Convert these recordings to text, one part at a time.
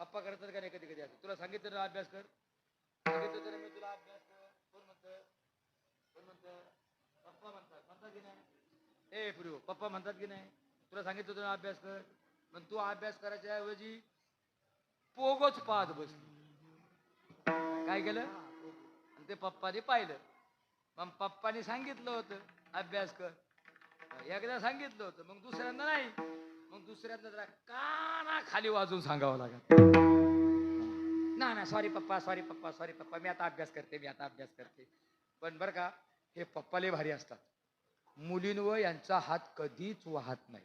पप्पा करतात का नाही कधी कधी असं? तुला सांगितलं ना अभ्यास कर. सांगितलं ना मी तुला अभ्यास कर. कोण म्हणतं? कोण म्हणतं? पप्पा म्हणतात. म्हणतात की नाही? ए पुरी पप्पा म्हणतात की नाही? तुला सांगितलं होतं ना अभ्यास कर. पण तू अभ्यास करायच्या ऐवजी पोगोच पाहत बस काय केलं? आणि ते पप्पाने पाहिलं. मग पप्पाने सांगितलं होतं अभ्यास कर. एकदा सांगितलं होतं मग दुसऱ्यांदा नाही. मग दुसऱ्यांदा जरा काना खाली वाजून सांगावं लागत ना ना सॉरी पप्पा सॉरी पप्पा सॉरी पप्पा. मी आता अभ्यास करते मी आता अभ्यास करते. पण बरं का हे पप्पाले भारी असतात. मुलींवर यांचा हात कधीच वाहत नाही.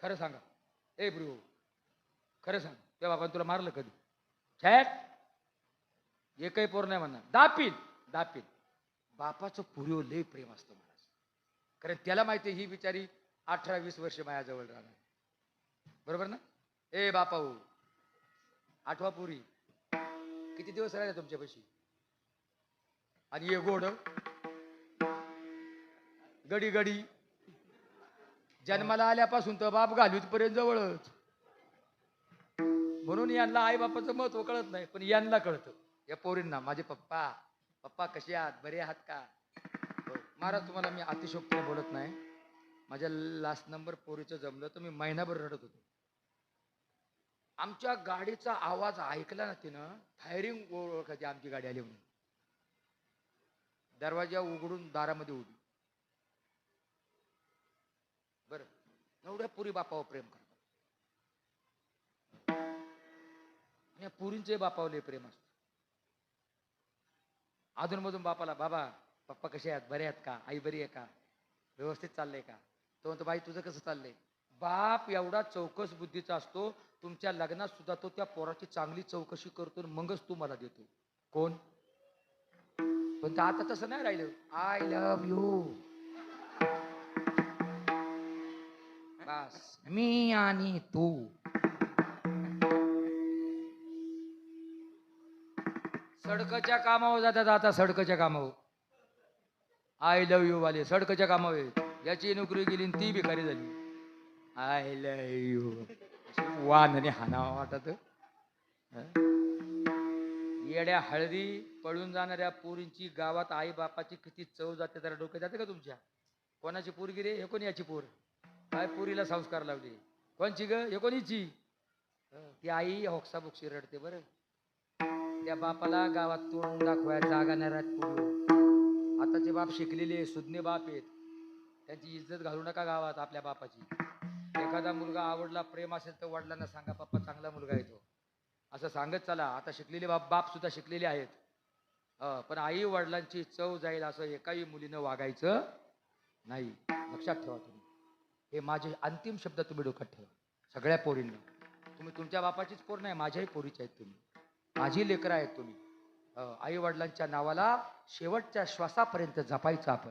खरं सांगा. ए ब्रू खरं सांग. त्या बाबा तुला मारलं कधी? छॅट एकही पोर नाही म्हणणार. दापील दापील. बापाचं पुरीव लय प्रेम असतं मला कारण त्याला माहिती ही बिचारी अठरा वीस वर्ष माझ्याजवळ राहणार. बरोबर ना? ए बापाऊ आठवा पुरी. किती दिवस राहिले तुमच्यापाशी? आणि ये गोड गडी गडी जन्माला आल्यापासून तर बाप घालवीत जवळच. म्हणून यांना आई बापाचं महत्त्व कळत नाही पण यांना कळतं. या पोरींना माझे पप्पा पप्पा कसे आहात? बरे आहात का? हो, महाराज तुम्हाला मी अतिशोक्तीने बोलत नाही. माझ्या लास्ट नंबर पोरीचं जमलं तर मी महिनाभर रडत होतो. आमच्या गाडीचा आवाज ऐकला ना तिनं फायरिंग ओळखायची आमची गाडी आली म्हणून. दरवाजा उघडून दारामध्ये उभी. बर एवढ्या पुरी बापावर प्रेम करतात. या पुरींचे बापावले लय प्रेम असत. अधूनमधून बापाला बाबा पप्पा कसे आहेत? बरे आहेत का? आई बरी आहे का? व्यवस्थित चाललंय का? तो म्हणतो बाई तुझं कसं चाललंय? बाप एवढा चौकस बुद्धीचा असतो. तुमच्या लग्नात सुद्धा तो त्या पोराची चांगली चौकशी करतो आणि मगच तू मला देतो. कोण? पण आता तसं नाही राहिलं. आय लव्ह यू बस मी आणि तू. सडकच्या कामावर जातात आता सडकच्या कामावर. आय लव्ह यू वाले सडकच्या कामावर. याची नोकरी गेली आणि ती भिकारी झाली. आय लव्ह वानने हाणावा वाटत. येड्या हळदी पळून जाणाऱ्या पोरींची गावात आई बापाची किती चव जाते जरा डोक्यात जाते का तुमच्या? कोणाची पोरगी रे? हे कोण याची पोर? काय पोरीला संस्कार लावले? कोणची ग? हे कोणीची? ती आई होक्साभुक्सी रडते बरं. त्या बापाला गावात तोंड दाखवायला जागा नाही राहत आताचे बाप शिकलेले सुज्ञ बाप आहेत. त्यांची इज्जत घालू नका गावात आपल्या बापाची. एखादा मुलगा आवडला प्रेम असेल तर वडिलांना सांगा पप्पा चांगला मुलगा येतो असं सांगत चला. आता शिकलेले बाप बाप सुद्धा शिकलेले आहेत. पण आई वडिलांची चव जाईल असं एकाही मुलीनं वागायचं नाही. लक्षात ठेवा तुम्ही. हे माझे अंतिम शब्द तुम्ही डोक्यात ठेवा. सगळ्या पोरींना. तुम्ही तुमच्या बापाचीच पोर नाही माझ्याही पोरीचे आहेत तुम्ही. माझी लेकरं आहेत तुम्ही. आई वडिलांच्या नावाला शेवटच्या श्वासापर्यंत जपायचं आपण.